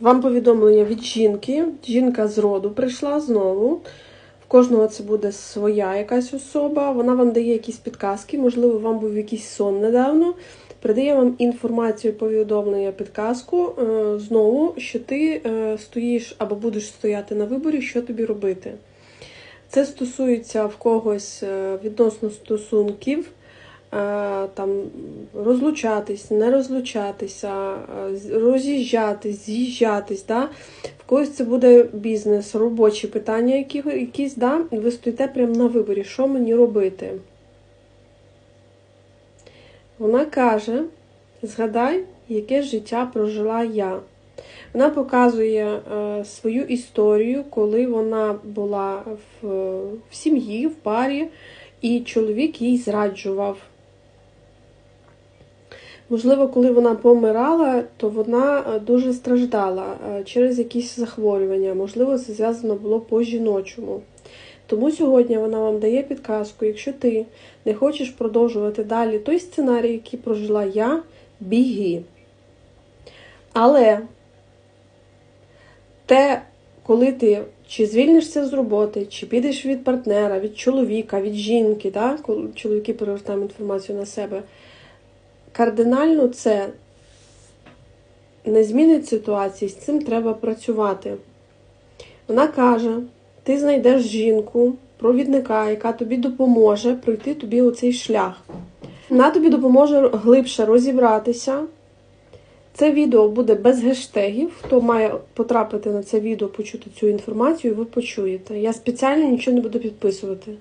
Вам повідомлення від жінки. Жінка з роду прийшла знову. В кожного це буде своя якась особа. Вона вам дає якісь підказки, можливо, вам був якийсь сон недавно. Передає вам інформацію, повідомлення, підказку е, знову, що ти е, стоїш або будеш стояти на виборі, що тобі робити. Це стосується в когось е, відносно стосунків, там розлучатись, не розлучатися, е, роз'їжджатись, з'їжджатись. Да? В когось це буде бізнес, робочі питання, які, якісь, да? ви стоїте прямо на виборі, що мені робити. Вона каже: згадай, яке життя прожила я. Вона показує е, свою історію, коли вона була в, в сім'ї, в парі, і чоловік їй зраджував. Можливо, коли вона помирала, то вона е, дуже страждала е, через якісь захворювання. Можливо, це зв'язано було по жіночому. Тому сьогодні вона вам дає підказку, якщо ти не хочеш продовжувати далі той сценарій, який прожила я, біги. Але те, коли ти чи звільнишся з роботи, чи підеш від партнера, від чоловіка, від жінки, да? чоловіки перевертаємо інформацію на себе, кардинально це не змінить ситуації, з цим треба працювати. Вона каже: ти знайдеш жінку, провідника, яка тобі допоможе пройти тобі оцей шлях. Вона тобі допоможе глибше розібратися. Це відео буде без гештегів. Хто має потрапити на це відео, почути цю інформацію, ви почуєте. Я спеціально нічого не буду підписувати.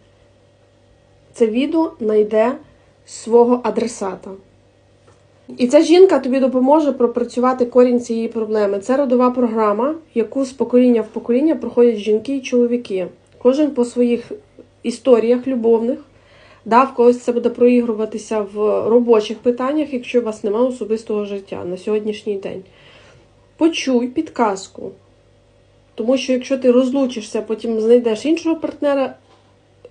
Це відео знайде свого адресата. І ця жінка тобі допоможе пропрацювати корінь цієї проблеми. Це родова програма, яку з покоління в покоління проходять жінки і чоловіки. Кожен по своїх історіях любовних. Да, в когось це буде проігруватися в робочих питаннях, якщо у вас немає особистого життя на сьогоднішній день. Почуй підказку. Тому що якщо ти розлучишся, потім знайдеш іншого партнера,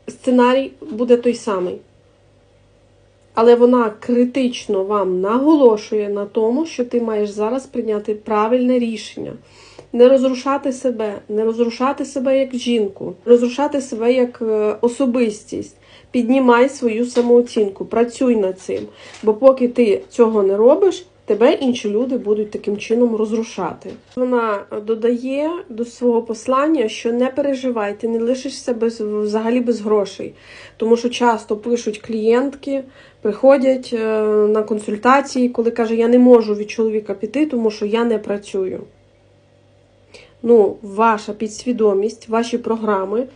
сценарій буде той самий. Але вона критично вам наголошує на тому, що ти маєш зараз прийняти правильне рішення. Не розрушати себе, не розрушати себе як жінку, розрушати себе як е, особистість. Піднімай свою самооцінку, працюй над цим. Бо поки ти цього не робиш, тебе інші люди будуть таким чином розрушати. Вона додає до свого послання, що не переживай, ти не лишишся без взагалі без грошей. Тому що часто пишуть клієнтки, приходять е, на консультації, коли каже, я не можу від чоловіка піти, тому що я не працюю. Ну, ваша підсвідомість, ваші програми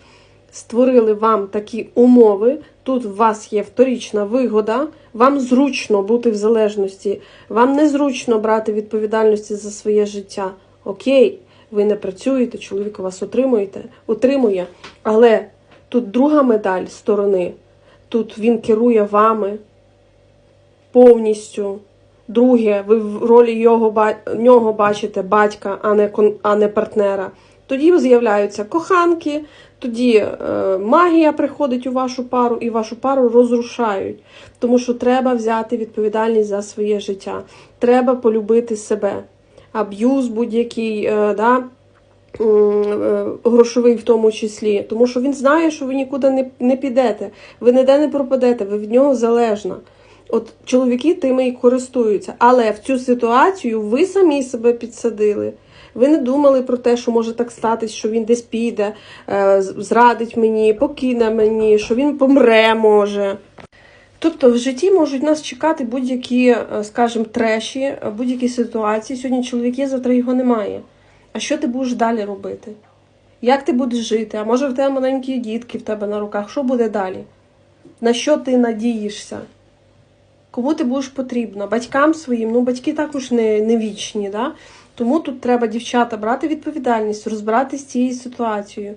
створили вам такі умови. Тут у вас є вторічна вигода, вам зручно бути в залежності, вам незручно брати відповідальності за своє життя. Окей, ви не працюєте, чоловік вас отримуєте, отримує. Але тут друга медаль сторони. Тут він керує вами повністю. Друге, ви в ролі його, нього бачите батька, а не, а не партнера. Тоді з'являються коханки, тоді е, магія приходить у вашу пару і вашу пару розрушають. Тому що треба взяти відповідальність за своє життя. Треба полюбити себе. Аб'юз будь-який, е, да, е, грошовий в тому числі. Тому що він знає, що ви нікуди не, не підете, ви ніде не пропадете, ви від нього залежна. От чоловіки тими і користуються. Але в цю ситуацію ви самі себе підсадили. Ви не думали про те, що може так статись, що він десь піде, е, зрадить мені, покине мені, що він помре може. Тобто в житті можуть нас чекати будь-які, е, скажімо, треші, е, будь-які ситуації. Сьогодні чоловік є, завтра його немає. А що ти будеш далі робити? Як ти будеш жити? А може в тебе маленькі дітки в тебе на руках? Що буде далі? На що ти надієшся? Кому ти будеш потрібна? Батькам своїм, ну батьки також не, не вічні, да? Тому тут треба дівчата брати відповідальність, розбиратися з цією ситуацією.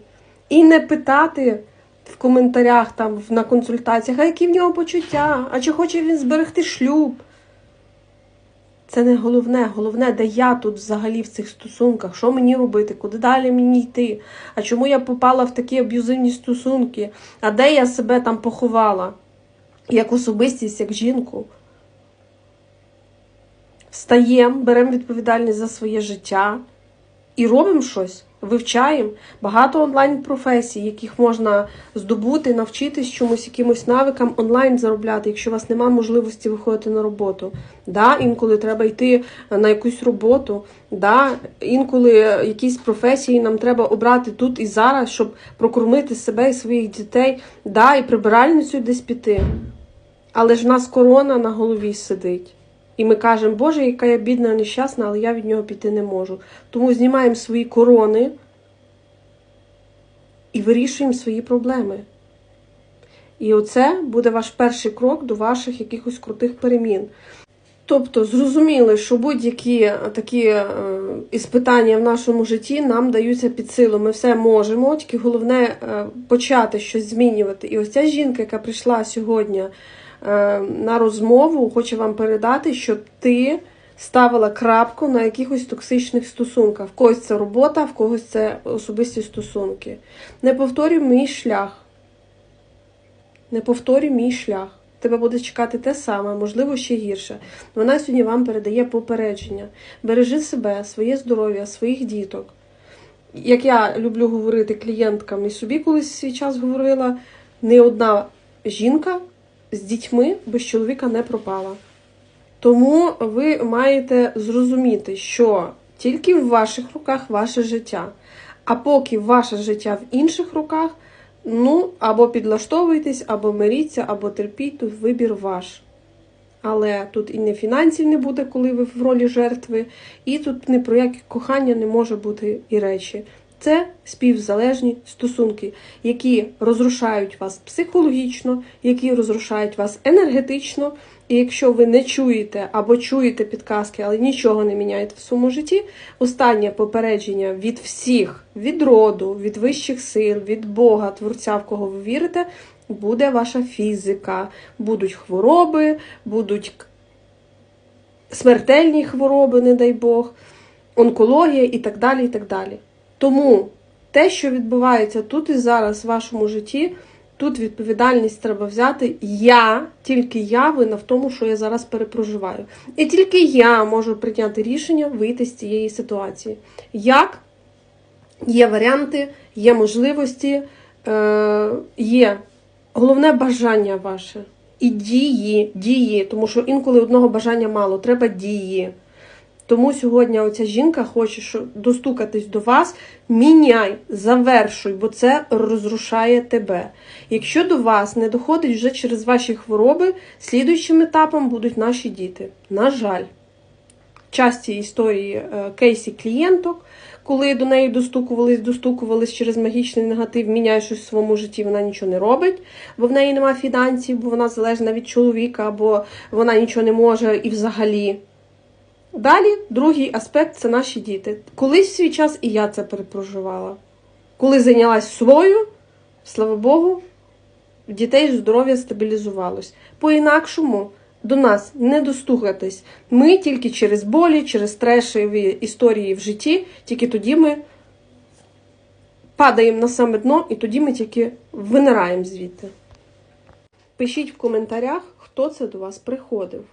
І не питати в коментарях там на консультаціях, а які в нього почуття, а чи хоче він зберегти шлюб. Це не головне. Головне, де я тут взагалі в цих стосунках, що мені робити, куди далі мені йти, а чому я попала в такі аб'юзивні стосунки, а де я себе там поховала, як особистість, як жінку. Встаємо, беремо відповідальність за своє життя, і робимо щось, вивчаємо. Багато онлайн-професій, яких можна здобути, навчитись чомусь, якимось навикам онлайн заробляти, якщо у вас немає можливості виходити на роботу. Да, інколи треба йти на якусь роботу. Да, інколи якісь професії нам треба обрати тут і зараз, щоб прокормити себе і своїх дітей, да, і прибиральницю десь піти. Але ж в нас корона на голові сидить. І ми кажемо, Боже, яка я бідна, нещасна, але я від нього піти не можу. Тому знімаємо свої корони і вирішуємо свої проблеми. І оце буде ваш перший крок до ваших якихось крутих перемін. Тобто, зрозуміли, що будь-які такі е, іспитання в нашому житті нам даються під силу. Ми все можемо, тільки головне е, почати щось змінювати. І ось ця жінка, яка прийшла сьогодні е, на розмову, хоче вам передати, що ти ставила крапку на якихось токсичних стосунках. В когось це робота, в когось це особисті стосунки. Не повторюй мій шлях. Не повторюй мій шлях. Тебе буде чекати те саме, можливо, ще гірше. Вона сьогодні вам передає попередження. Бережи себе, своє здоров'я, своїх діток. Як я люблю говорити клієнткам і собі колись свій час говорила, не одна жінка з дітьми без чоловіка не пропала. Тому ви маєте зрозуміти, що тільки в ваших руках ваше життя. А поки ваше життя в інших руках, ну, або підлаштовуйтесь, або миріться, або терпіть, тут вибір ваш. Але тут і не фінансів не буде, коли ви в ролі жертви, і тут ні про яке кохання не може бути і речі. Це співзалежні стосунки, які розрушають вас психологічно, які розрушають вас енергетично. І якщо ви не чуєте або чуєте підказки, але нічого не міняєте в своєму житті, останнє попередження від всіх, від роду, від вищих сил, від Бога, Творця, в кого ви вірите, буде ваша фізика. Будуть хвороби, будуть смертельні хвороби, не дай Бог, онкологія і так далі. і так далі. Тому те, що відбувається тут і зараз в вашому житті, тут відповідальність треба взяти. Я, тільки я винна в тому, що я зараз перепроживаю. І тільки я можу прийняти рішення вийти з цієї ситуації. Як? Є варіанти, є можливості, е, є головне бажання ваше. І дії, дії, тому що інколи одного бажання мало, треба дії. Тому сьогодні оця жінка хоче достукатись до вас, міняй, завершуй, бо це розрушає тебе. Якщо до вас не доходить вже через ваші хвороби, слідуючим етапом будуть наші діти. На жаль, часті історії е, кейсі клієнток, коли до неї достукувались, достукувались через магічний негатив, міняє щось в своєму житті, вона нічого не робить, бо в неї немає фінансів, бо вона залежна від чоловіка, або вона нічого не може і взагалі. Далі, другий аспект це наші діти. Колись в свій час і я це перепроживала. Коли зайнялась свою, слава Богу, в дітей здоров'я стабілізувалось. По-інакшому до нас не достукатись. Ми тільки через болі, через трешеві історії в житті, тільки тоді ми падаємо на саме дно, і тоді ми тільки винираємо звідти. Пишіть в коментарях, хто це до вас приходив.